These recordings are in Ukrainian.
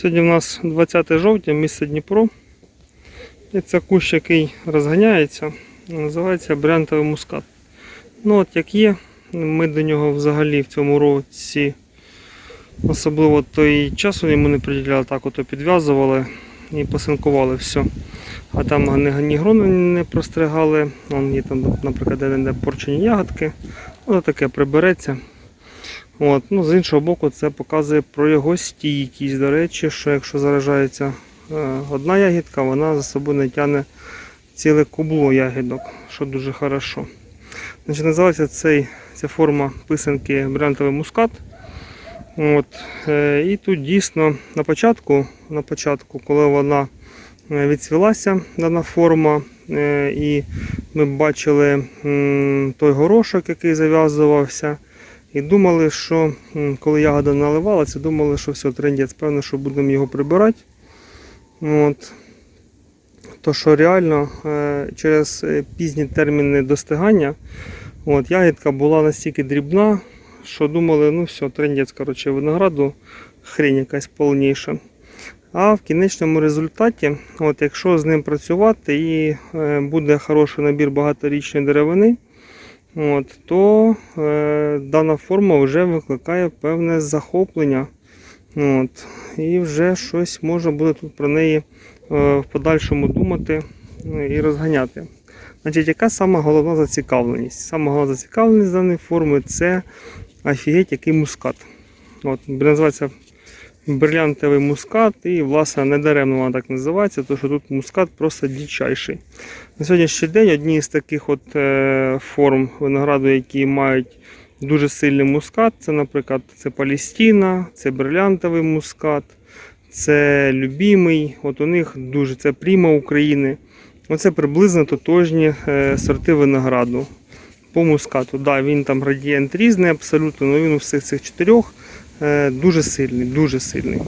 Сьогодні у нас 20 жовтня, місто Дніпро. І це кущ, який розганяється, називається брянтовий мускат. Ну от як є, ми до нього взагалі в цьому році особливо той часу йому не приділяли, так ото підв'язували і посинкували все. А там ні, грони не простригали, там, наприклад, де-не-де порчені ягодки. Воно таке прибереться. От. Ну, з іншого боку, це показує про його стійкість. До речі, що якщо заражається е, одна ягідка, вона за собою не тягне ціле кубло ягідок, що дуже хорошо. Значить, Називається цей, ця форма писанки брянтовий мускат. От. е, І тут дійсно на початку, на початку, коли вона е, відцвілася, дана форма, і ми бачили той горошок, який зав'язувався. І думали, що коли ягода наливалася, думали, що все, трендець, певно, що будемо його прибирати. От. То що реально е, через е, пізні терміни достигання от, ягідка була настільки дрібна, що думали, ну все, трендець, коротше, винограду хрень якась повніша. А в кінечному результаті, от, якщо з ним працювати і е, буде хороший набір багаторічної деревини, от, то е, дана форма вже викликає певне захоплення. От, і вже щось можна буде тут про неї е, в подальшому думати е, і розганяти. Значить, яка сама головна зацікавленість? Сама головна зацікавленість даної форми це офігеть який мускат. От, називається брилянтовий мускат, і власне недаремно вона так називається, тому що тут мускат просто дичайший. На сьогоднішній день одні з таких от е, форм винограду, які мають дуже сильний мускат, це, наприклад, це Палістіна, це брилянтовий мускат, це любімий. От у них дуже це Пріма України. Оце приблизно тотожні е, сорти винограду по мускату. Да, він там градієнт різний абсолютно, але він у всіх цих чотирьох дуже сильний, дуже сильний.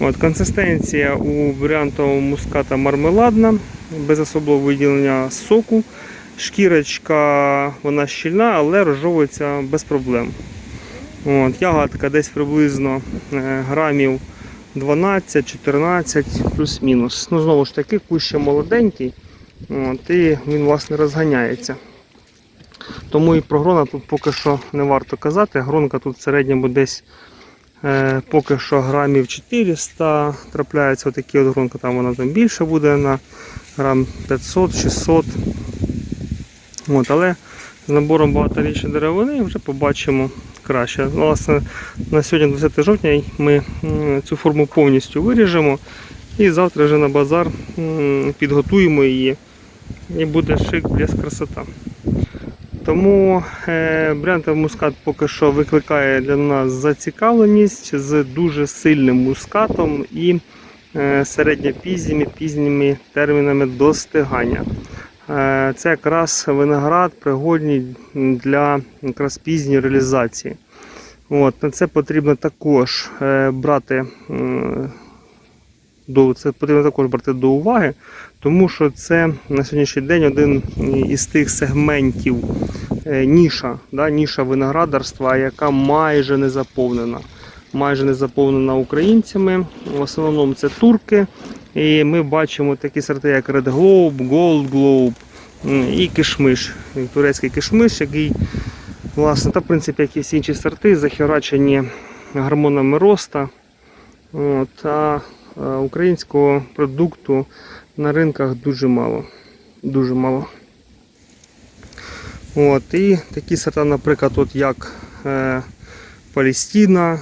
От, консистенція у брянтового муската мармеладна, без особливого виділення соку. Шкірочка вона щільна, але розжовується без проблем. От, ягодка десь приблизно е, грамів 12-14 плюс-мінус. Ну, знову ж таки, кущ ще молоденький. От, і він власне розганяється. Тому і про грона тут поки що не варто казати. Гронка тут в середньому десь е, поки що грамів 400 трапляється отакі от гронка, там вона там більше буде на грам 500-600. От, але з набором багаторічної деревини вже побачимо краще. Власне, на сьогодні 20 жовтня ми цю форму повністю виріжемо і завтра вже на базар підготуємо її і буде шик, блеск, красота. Тому е, брянтовий мускат поки що викликає для нас зацікавленість з дуже сильним мускатом і е, середньопізніми пізніми термінами достигання. Е, Це якраз виноград пригодний для якраз пізньої реалізації. От, на це потрібно також брати це потрібно також брати до уваги, тому що це на сьогоднішній день один із тих сегментів е, ніша, да, ніша виноградарства, яка майже не заповнена. Майже не заповнена українцями. В основному це турки. І ми бачимо такі сорти, як Red Globe, Gold Globe і кишмиш, турецький кишмиш, який, власне, та, в принципі, як і всі інші сорти, захерачені гормонами роста. От, а українського продукту на ринках дуже мало. Дуже мало. От, і такі сорта, наприклад, от як е, Палістіна,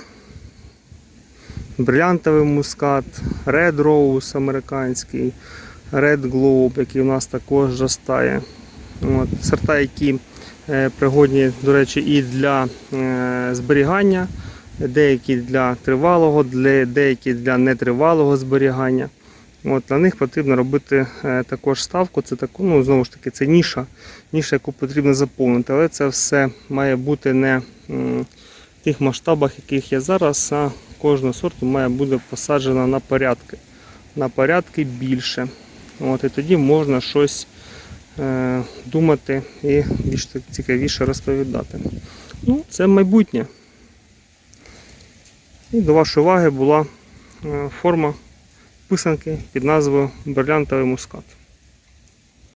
брилянтовий мускат, Red Rose американський, Red Globe, який у нас також зростає. От, сорта, які е, пригодні, до речі, і для е, зберігання, деякі для тривалого, для, деякі для нетривалого зберігання. От, на них потрібно робити е, також ставку. Це таку, ну, знову ж таки, це ніша, ніша, яку потрібно заповнити. Але це все має бути не в тих масштабах, яких є зараз, а кожного сорту має бути посаджена на порядки. На порядки більше. От, і тоді можна щось е, думати і більш цікавіше розповідати. Ну, це майбутнє. І до вашої уваги була е, форма писанки під назвою брилянтовий мускат.